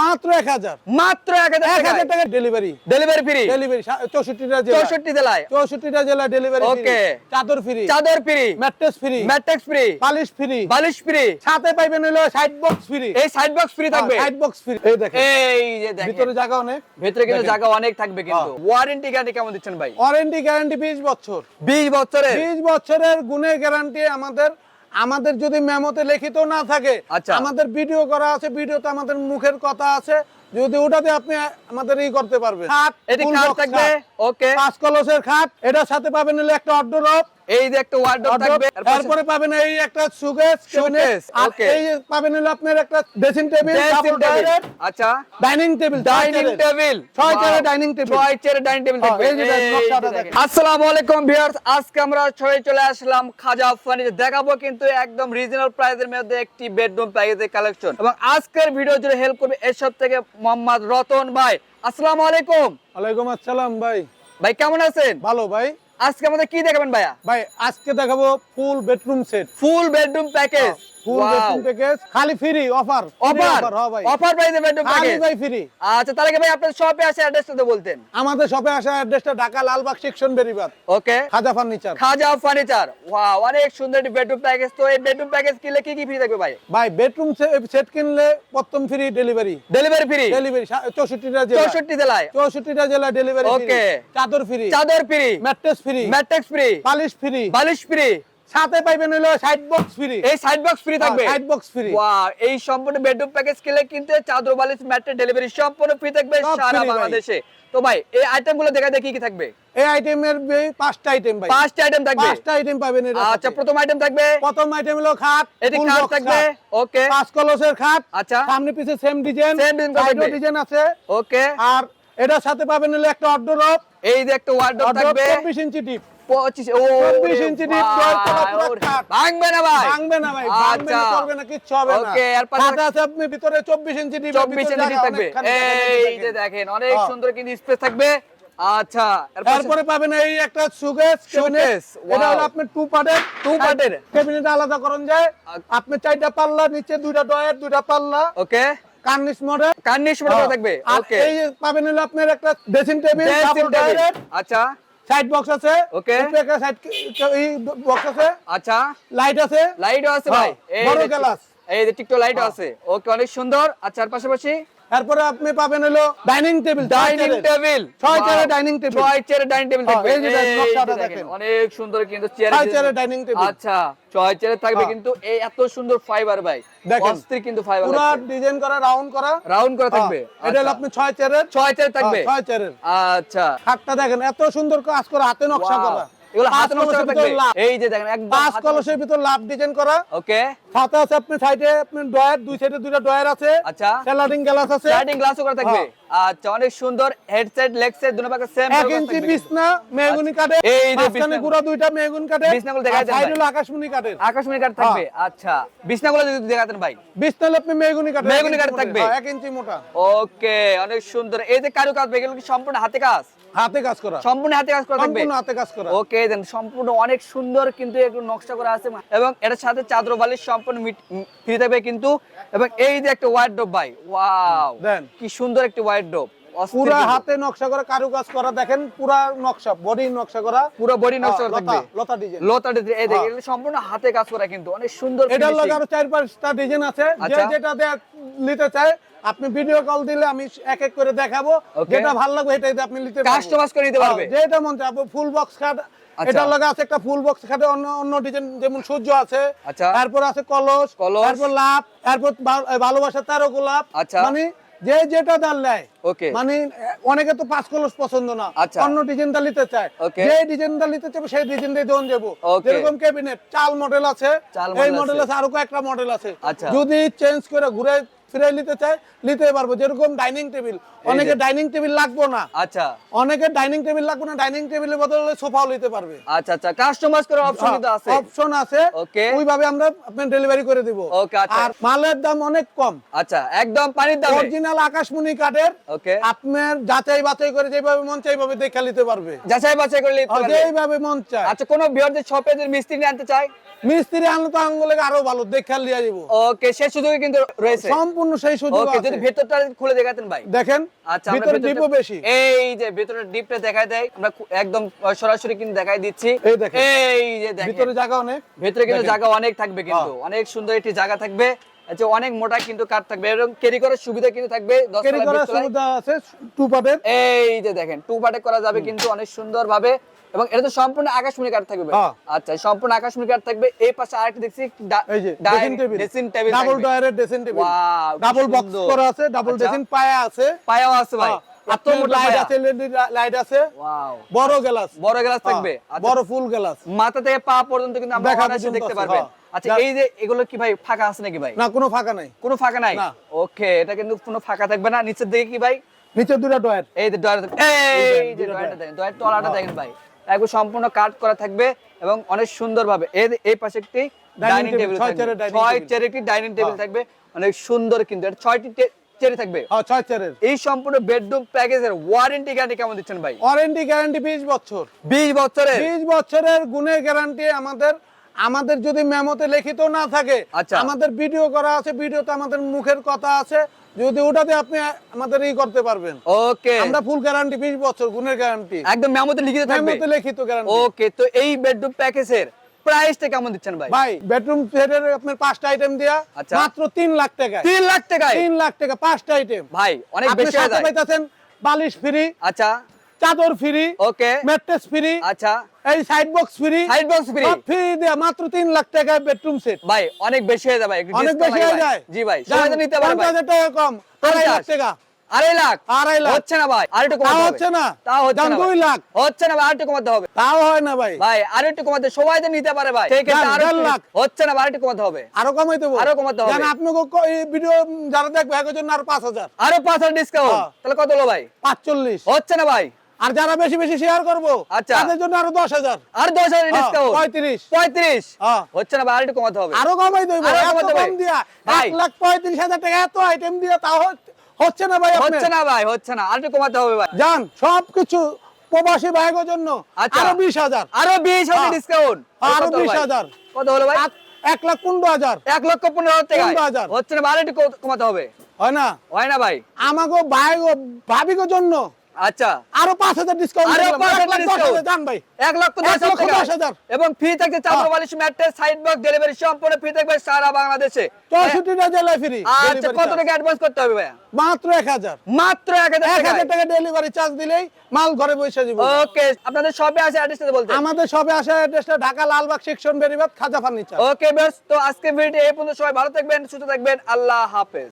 মাত্র এক হাজার। মাত্র এক হাজার এক হাজার টাকা ডেলিভারি ডেলিভারি ফ্রি ডেলিভারি চৌষট্টিটা জেলা চৌষট্টি জেলায়। চৌষট্টিটা জেলা ডেলিভারি Okay. চাদর ফ্রি চাদর free mattress free matrix free polish free বালিশ ফ্রি সাথে পাইবেন হলো সাইড বক্স ফ্রি এই সাইড বক্স ফ্রি থাকবে। সাইড বক্স ফ্রি এই দেখেন। এই যে দেখেন। ভিতরে জায়গা অনেক। ভেতরে কিন্তু জায়গা অনেক থাকবে কিন্তু। ওয়ারেন্টি গ্যারান্টি কেমন দিচ্ছেন ভাই? ওয়ারেন্টি গ্যারান্টি বিশ বছর। 20 বছরের? বিশ বছরের গুণের গ্যারান্টি আমাদের আমাদের যদি মেমোতে লিখিত না থাকে আচ্ছা। আমাদের ভিডিও করা আছে ভিডিওতে আমাদের মুখের কথা আছে যদি ওটাতে আপনি আমাদের ই করতে পারবেন। খাট এটা কার থাকবে? ওকে। পাঁচ কলসের খাট এটা সাথে পাবেন হলো একটা অর্ডার এই যে একটা ওয়ার্ডরোব থাকবে তারপরে পাবেন এই একটা সুকেস আর okay. এই পাবেন হলো আপনার একটা ড্রেসিং টেবিল ড্রেসিং টেবিল আচ্ছা। ডাইনিং টেবিল ডাইনিং টেবিল ছয় dining table। ছয় ডাইনিং টেবিল থাকবে এই যে। আসসালামু আলাইকুম ভিউয়ার্স আজকে আমরা ছড়ে চলে আসলাম খাজা ফার্নিচার দেখাবো কিন্তু একদম রিজনাল প্রাইসের মধ্যে একটি বেডরুম প্যাকেজের কালেকশন এবং আজকের ভিডিও জুড়ে হেল্প করবে এসব থেকে মোহাম্মদ রতন ভাই। আসসালামু আলাইকুম। ওয়ালাইকুম আসসালাম ভাই। ভাই কেমন আছেন? ভালো ভাই। আজকে আমাদের কি দেখাবেন ভাইয়া? ভাই আজকে দেখাবো full bedroom set full bedroom package full bedroom package খালি ফ্রি অফার অফার অফার প্রাইসে বেডরুম খালি ভাই ফ্রি আচ্ছা তাহলে ভাই আপনার শপে আসে অ্যাড্রেসটা তো বলতেন? আমাদের শপে আসা অ্যাড্রেসটা Dhaka Lalbagh section Beribadh. Okay Khaja furniture Khaja furniture wow অনেক সুন্দর একটি বেডরুম প্যাকেজ তো এই বেডরুম প্যাকেজ কিনলে কি কি ফ্রি থাকবে ভাই? ভাই বেডরুম সেট কিনলে প্রথম free delivery delivery free delivery জেলা জেলায়। ডেলিভারি. চাদর ফ্রি চাদর free mattress free matrix free polish free বালিশ ফ্রি সাথে পাইবেন হলো সাইড বক্স ফ্রি এই সাইড বক্স ফ্রি থাকবে? সাইড বক্স ফ্রি ওয়াও এই সম্পূর্ণ বেডরুম প্যাকেজ কিনলে কিন্তু চাদর বালিশ ম্যাট্রেস ডেলিভারি সম্পূর্ণ ফ্রি থাকবে সারা বাংলাদেশে। তো ভাই এই আইটেমগুলো দেখা দেখি কি থাকবে? এই আইটেমের পাঁচটা আইটেম ভাই। পাঁচটা আইটেম থাকবে? পাঁচটা আইটেম পাবেন আচ্ছা প্রথম আইটেম থাকবে? প্রথম আইটেম হলো খাট এটি box থাকবে? ওকে পাঁচ কলসের খাট। আচ্ছা। সামনে পিছে সেম ডিজাইন করা থাকবে। ডিজাইন আছে। ওকে আর এটার সাথে পাবেন হলো একটা অর্ডার এই যে একটা অর্ডার থাকবে। 24 ইঞ্চি ডিপ 25 ও 24 ইঞ্চি ডিপ। ভাঙবে না ভাই। ভাঙবে না ভাই আচ্ছা। করবে না কিচ্ছু হবে না। Okay, এর পাশে- আছে আপনি ভিতরে 24 ইঞ্চি ডিপ 24 ইঞ্চি থাকবে। এই যে দেখেন অনেক। সুন্দর কিন্তু স্পেস থাকবে। আচ্ছা তারপরে পাবেন এই একটা সুকেস Showcase, এটা হলো আপনার টু পার্টের part এর? ক্যাবিনেট আলাদা করুন যায় আচ্ছা। আপনি চারটা পাল্লা নিচে দুইটা ডয়ার দুইটা পাল্লা। ওকে। কার্নিশ মডেল কার্নিশ মডেল থাকবে ওকে। এই পাবেন হলো আপনার একটা ড্রেসিং টেবিল আচ্ছা। সাইড বক্স আছে। ওকে একটা সাইড এই বক্স আছে। আচ্ছা। লাইট আছে। লাইটও আছে ভাই। হ্যাঁ, এই বড় গ্লাস। এই যে টিকটক লাইটও হ্যাঁ। আছে। ওকে অনেক সুন্দর। আর চারপাশে পাশাপাশি তারপরে আপনি পাবেন হলো ডাইনিং টেবিল ডাইনিং টেবিল ছয় চেয়ারের ডাইনিং টেবিল ছয় চেয়ারের ডাইনিং টেবিল থাকবে। এই যে নকশাটা দেখেন। অনেক সুন্দর কিন্তু চেয়ার ছয় চেয়ারের dining table। আচ্ছা ছয় চেয়ারে থাকবে হ্যাঁ। কিন্তু এই এত সুন্দর ফাইবার ভাই। দেখেন। অস্থির কিন্তু ফাইবার পুরো ডিজাইন করা রাউন্ড করা। রাউন্ড করা থাকবে। হ্যাঁ, এটা হলো আচ্ছা। আপনি ছয় চেয়ারের ছয় চেয়ার থাকবে? হ্যাঁ, ছয় চেয়ারের আচ্ছা। খাটটা দেখেন এত সুন্দর কাজ করা হাতে নকশা করা। এগুলো হাতে নকশা থাকবে। এই যে দেখেন একদম পাঁচ কলসের ভিতর লাভ ডিজাইন করা। ওকে। সাথে আছে আপনি সাইডে আপনি ডয়ার দুই সাইডে দুইটা ডয়ার আছে। আচ্ছা। স্যালাডিং গ্লাস আছে। স্লাইডিং গ্লাসও করা থাকবে। হ্যাঁ। আচ্ছা অনেক সুন্দর হেডসেট লেগ দুটো পাকে সেম এক ইঞ্চি বিছনা মেহগুনি কাঠে আচ্ছা। এই যে বিছনা- গুড়া দুইটা মেহগুনি কাঠে বিছনাগুলো দেখাই দেন সাইড আকাশমণি কাঠের। আকাশমণি কাঠ থাকবে। আচ্ছা বিছনাগুলো যদি দেখাতেন ভাই। বিছনা আপনি মেহগুনি মেহগনি মোটা। থাকবে? হ্যাঁ, ইঞ্চি মোটা। ওকে অনেক সুন্দর। এই যে এগুলো কি সম্পূর্ণ হাতে কাজ? হাতে কাজ করা। সম্পূর্ণ হাতে কাজ করা থাকবে? সম্পূর্ণ হাতে কাজ করা। ওকে দেন সম্পূর্ণ অনেক সুন্দর কিন্তু একটু নকশা করা আছে। এবং এটার সাথে চাদর বালিশ সম্পূর্ণ ফ্রি থাকবে কিন্তু। এবং এই যে একটা ভাই ওয়াও দেন। কি সুন্দর একটি পুরা হাতে নকশা করা কারুকাজ করা দেখেন পুরা নকশা বডি নকশা করা পুরো বডি নকশা করা থাকবে লতা ডিজাইন লতা ডিজাইন এই দেখেন। সম্পূর্ণ হাতে কাজ করা কিন্তু অনেক সুন্দর এটার লগে আরও চার পাঁচটা ডিজাইন আছে যে আচ্ছা। যেটা নিতে চায় আপনি ভিডিও কল দিলে আমি এক এক করে দেখাবো যেটা ভালো লাগবে এটাই আপনি নিতে। Customize করে নিতে পারবে। যেটা মন চায় ফুল বক্স। এটার লগে আছে একটা ফুল বক্স খাটে অন্য অন্য ডিজাইন যেমন সূর্য আছে আচ্ছা। তারপর আছে কলস কলস। তারপর লাভ তারপর ভালোবাসা তারও গোলাপ আচ্ছা। মানে যে যেটা দাল নেয় ওকে মানে অনেকে তো পাঁচ কলস পছন্দ না আচ্ছা। অন্য দাল নিতে চায় যে ডিজাইন দাল নিতে চাবে সেই ডিজাইন দোন যাব. যেরকম ক্যাবিনেট চাল মডেল আছে এই মডেল আছে। আছে আরও কয়েকটা মডেল আছে আচ্ছা। যদি চেঞ্জ করে ঘুরে ফিরে নিতে চায় নিতে পারব। যেরকম ডাইনিং টেবিল অনেকে ডাইনিং টেবিল লাগবে না। আচ্ছা। অনেকে ডাইনিং টেবিল লাগবে না ডাইনিং টেবিলের বদলে সোফাও নিতে পারবে। আচ্ছা আচ্ছা। কাস্টমাইজ করার অপশন কিন্তু আছে। অপশন আছে। Okay. ওইভাবে আমরা আপনার ডেলিভারি করে দিব। Okay, আচ্ছা। আর মালের দাম অনেক কম। আচ্ছা একদম পানির দামে। অরিজিনাল আকাশমণি কাঠের ওকে আপনার যাচাই বাছাই করে যেভাবে মন চাই এইভাবে দেখা নিতে পারবে। যাচাই বাছাই করে নিতে পারবে। যেইভাবে মন চায়। আচ্ছা কোন যে শপে যে মিস্ত্রি আনতে চায়? মিস্ত্রি আনলে তো আঙ্গুলে আরও ভালো দেখা লিয়া দিব ওকে সে সুযোগে কিন্তু রয়েছে। সম্পূর্ণ সম্পূর্ণ সেই সুযোগ আছে। যদি ভেতরটা খুলে দেখাতেন ভাই। দেখেন আচ্ছা ভিতরে ডিপও বেশি। এই যে ভেতরের ডিপটা দেখাই দেয় আমরা একদম সরাসরি কিন্তু দেখাই দিচ্ছি। এই দেখেন। এই যে দেখেন। ভিতরে জায়গা অনেক। ভেতরে কিন্তু জায়গা অনেক থাকবে কিন্তু। অনেক সুন্দর একটি জায়গা থাকবে। অনেক মোটা কিন্তু কাঠ থাকবে এবং ক্যারি করার সুবিধা কিন্তু থাকবে। ক্যারি করার সুবিধা আছে টু পার্টের এই যে দেখেন টু পার্টে করা যাবে কিন্তু অনেক সুন্দর ভাবে এবং এটা তো সম্পূর্ণ আকাশমণি কাঠ থাকবে হ্যাঁ। আচ্ছা সম্পূর্ণ আকাশমণি কাঠ থাকবে। এই পাশে আরেকটা দেখছি এই যে dressing table dressing table double ডয়ারের dressing table কি ডাবল বক্স করা আছে ডাবল আচ্ছা। ড্রেসিং পায়া আছে। পায়াও আছে ভাই। এত মোটা লাইট আছে এলইডি লাইট আছে। ওয়াও বড় গ্লাস বড় গ্লাস থাকবে। আচ্ছা, বড় ফুল গ্লাস মাথা থেকে পা পর্যন্ত কিন্তু আমরা দেখতে পারবেন। হ্যাঁ। আচ্ছা এই যে এগুলো কি ভাই ফাঁকা আছে নাকি ভাই? না কোনো ফাঁকা নাই। কোনো ফাঁকা নাই? ওকে এটা কিন্তু কোনো ফাঁকা থাকবে না। নিচের দিকে কি ভাই? নিচে দুটো ডয়ার এই যে ডয়ার এই যে ডয়ারটা দেখেন ডয়ার তলাটা দেখেন ভাই। একদম সম্পূর্ণ কাট করা থাকবে এবং অনেক সুন্দর ভাবে এই এই পাশে একটি ডাইনিং টেবিল থাকবে। ছয়। একটি ডাইনিং টেবিল। থাকবে। অনেক সুন্দর কিন্তু। এটা ছয়টি চেয়ার থাকবে। হ্যাঁ ছয় চেয়ারের এই সম্পূর্ণ বেডরুম প্যাকেজের ওয়ারেন্টি গ্যারান্টি কেমন দিচ্ছেন ভাই? ওয়ারেন্টি গ্যারান্টি বিশ বছর। 20 বছরের? বিশ বছরের গুণের গ্যারান্টি আমাদের আমাদের যদি মেমোতে লিখিত না থাকে আচ্ছা। আমাদের ভিডিও করা আছে ভিডিওতে আমাদের মুখের কথা আছে যদি ওটাতে আপনি আমাদের ই করতে পারবেন। ওকে। আমরা ফুল গ্যারান্টি বিশ বছর গুণের গ্যারান্টি একদম মেমোতে লিখিত থাকবে। মেমোতে লিখিত গ্যারান্টি ওকে তো এই বেডরুম প্যাকেজের প্রাইসটা কেমন দিচ্ছেন ভাই? ভাই বেডরুম সেটের আপনার পাঁচটা আইটেম দেয়া আচ্ছা। মাত্র তিন লাখ টাকা 3 লাখ টাকা তিন লাখ টাকা পাঁচটা আইটেম ভাই অনেক আপনি বেশি হয়ে সাথে যায়। পাইতেছেন বালিশ ফ্রি আচ্ছা। চাদর ফ্রি ওকে। ম্যাট্রেস ফ্রি আচ্ছা। এই side box free side box free free দেয়া মাত্র তিন লাখ টাকায় বেডরুম সেট ভাই অনেক বেশি হয়ে যায় ভাই একটু অনেক বেশি হয়ে যায়। জি ভাই সবাই তো নিতে পারে ভাই। টাকা কম। আড়াই লাখ টাকা। আড়াই লাখ? আড়াই লাখ। হচ্ছে না ভাই আর একটু কমাতে হচ্ছে হবে না? তাও হচ্ছে না দুই ভাই। লাখ। হচ্ছে না ভাই আর একটু কমাতে হবে। তাও হয় না ভাই। ভাই আর একটু কমাতে সবাই তো নিতে পারে ভাই। আরও লাখ। হচ্ছে না ভাই আর একটু কমাতে হবে। আরও কমাই দেবো। আরও কমাতে হবে। আপনাকে এই ভিডিও যারা দেখবে একের জন্য আরও আরও ডিসকাউন্ট হ্যাঁ। তাহলে কত হলো ভাই? পাঁচচল্লিশ। হচ্ছে না ভাই। আর যারা বেশি বেশি শেয়ার করব আচ্ছা। তাদের জন্য আরও দশ হাজার। আর দশ হাজার হ্যাঁ, ডিসকাউন্ট পঁয়ত্রিশ। পঁয়ত্রিশ। হ্যাঁ। হচ্ছে না ভাই আর একটু কমাতে হবে। আরও কমাই দেবো কম দিয়া এক লাখ পঁয়ত্রিশ হাজার টাকা এত আইটেম দিয়া তাও হচ্ছে- না ভাই হচ্ছে না ভাই হচ্ছে না। আর একটু কমাতে হবে ভাই। যান সবকিছু প্রবাসী ভাইগের জন্য আচ্ছা। আরও বিশ হাজার। আরও বিশ হাজার হ্যাঁ। ডিসকাউন্ট আরও বিশ হাজার। কত হলো ভাই? এক- লাখ পনেরো হাজার। এক লক্ষ পনেরো হাজার পনেরো হাজার। হচ্ছে না ভাই আর একটু কমাতে হবে। হয় না? হয় না ভাই। আমাকে ভাই ভাবিগো জন্য আচ্ছা। আরও ডিসকাউন্ট ভাই। লক্ষ। এবং ফ্রি থাকবে চাদর হ্যাঁ। বালিশ ম্যাট্রেস সাইড বক্স ডেলিভারি সম্পূর্ণ ফ্রি থাকবে সারা বাংলাদেশে। ফ্রি আচ্ছা কত টাকা অ্যাডভান্স করতে হবে ভাইয়া? মাত্র এক হাজার। মাত্র টাকা ডেলিভারি চার্জ দিলেই মাল ঘরে বসে দিব ওকে আপনাদের শপে আছে অ্যাড্রেসটা বলতে। আমাদের সবে আসা অ্যাড্রেসটা Dhaka Lalbagh section Beribadh Khaja furniture. Okay বেশ তো আজকে ভিডিও এই পর্যন্ত সবাই ভালো থাকবেন সুস্থ থাকবেন আল্লাহ হাফেজ।